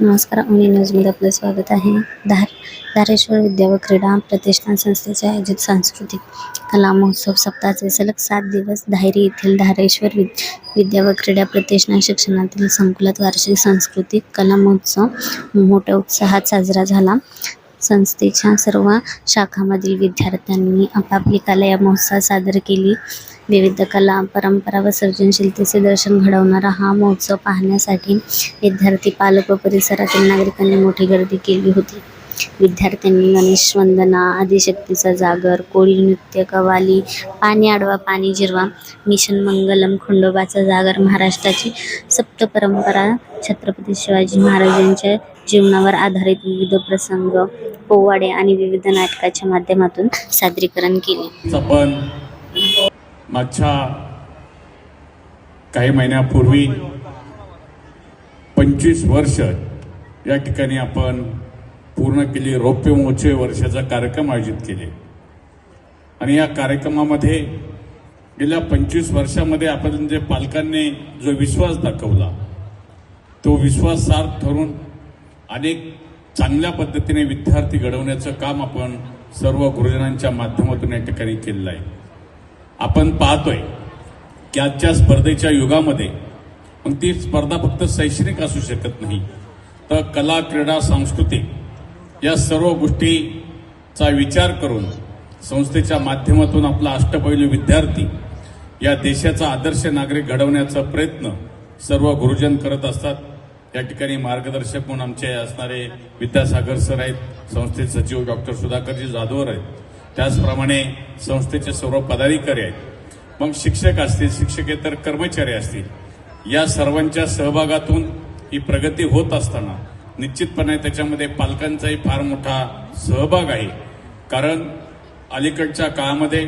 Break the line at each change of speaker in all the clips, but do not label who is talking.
नमस्कार ओनी न्यूजमध्ये आपलं स्वागत आहे. धार धारेश्वर विद्या व क्रीडा प्रतिष्ठान संस्थेचे आयोजित सांस्कृतिक कला महोत्सव सप्ताहाचे सलग सात दिवस धायरी येथील धारेश्वर विद विद्या व क्रीडा प्रतिष्ठान शिक्षणातील संकुलात वार्षिक सांस्कृतिक कला महोत्सव मोठ्या उत्साहात साजरा झाला. संस्थेच्या सर्व शाखामधील विद्यार्थ्यांनी आपापली कला या महोत्सवात सादर केली. विविध कला परंपरा व सर्जनशीलतेचे दर्शन घडवणारा हा महोत्सव पाहण्यासाठी विद्यार्थी पालक व परिसरातील नागरिकांनी मोठी गर्दी केली होती. विद्यार्थ्यांनी गणेश वंदना आदिशक्तीचा जागर कोळी नृत्य कवाली पाणी आडवा पाणी जिरवा मिशन मंगलम खंडोबाचा जागर महाराष्ट्राची सप्त परंपरा छत्रपती शिवाजी महाराजांच्या जीवनावर आधारित विविध प्रसंग पोवाडे आणि विविध नाटकाच्या माध्यमातून सादरीकरण केले.
आपण मागच्या काही महिन्यापूर्वी पंचवीस वर्ष या ठिकाणी आपण पूर्ण केली रौप्य महोत्सव वर्षाचा कार्यक्रम आयोजित केले. आणि या कार्यक्रमामध्ये गेल्या पंचवीस वर्षामध्ये आपण जे पालकांनी जो विश्वास दाखवला तो विश्वासार्थ ठरून अनेक चांगल्या पद्धतीने विद्यार्थी घडवण्याचं काम आपण सर्व गुरुजनांच्या माध्यमातून या ठिकाणी केलेलं आहे. आपण पाहतोय की आजच्या स्पर्धेच्या युगामध्ये मग ती स्पर्धा फक्त शैक्षणिक असू शकत नाही तर कला क्रीडा सांस्कृतिक या सर्व गोष्टीचा विचार करून संस्थेच्या माध्यमातून आपला अष्टपैलू विद्यार्थी या देशाचा आदर्श नागरिक घडवण्याचा प्रयत्न सर्व गुरुजन करत असतात. या ठिकाणी मार्गदर्शक म्हणून आमचे असणारे विद्यासागर सर आहेत संस्थेचे सचिव डॉक्टर सुधाकरजी जाधवर आहेत. त्याचप्रमाणे संस्थेचे सर्व पदाधिकारी आहेत. मग शिक्षक असतील शिक्षकेतर कर्मचारी असतील या सर्वांच्या सहभागातून ही प्रगती होत असताना निश्चितपणे त्याच्यामध्ये पालकांचाही फार मोठा सहभाग आहे. कारण अलीकडच्या काळामध्ये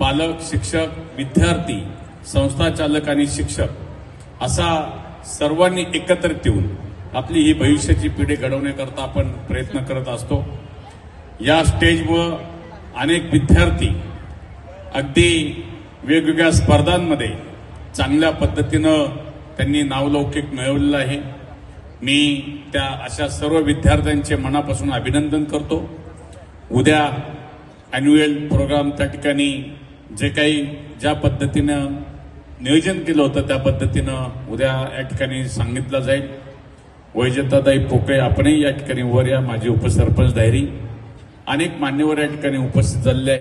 पालक शिक्षक विद्यार्थी संस्था चालक आणि शिक्षक असा सर्वांनी एकत्रित येऊन आपली ही भविष्याची पिढी घडवण्याकरता आपण प्रयत्न करत असतो. या स्टेजवर अनेक विद्यार्थी अगदी वेगवेगळ्या स्पर्धांमध्ये चांगल्या पद्धतीनं त्यांनी नावलौकिक मिळवलेलं आहे. मी त्या अशा सर्व विद्यार्थ्यांचे मनापासून अभिनंदन करतो. उद्या ॲन्युअल प्रोग्राम त्या ठिकाणी जे काही ज्या पद्धतीनं नियोजन केलं होतं त्या पद्धतीनं. उद्या या ठिकाणी सांगितलं जाईल. वैजतादाई पोकळे आपणही या ठिकाणी वर या माझे उपसरपंच दायरी अनेक मान्यवर या ठिकाणी उपस्थित झालेले आहे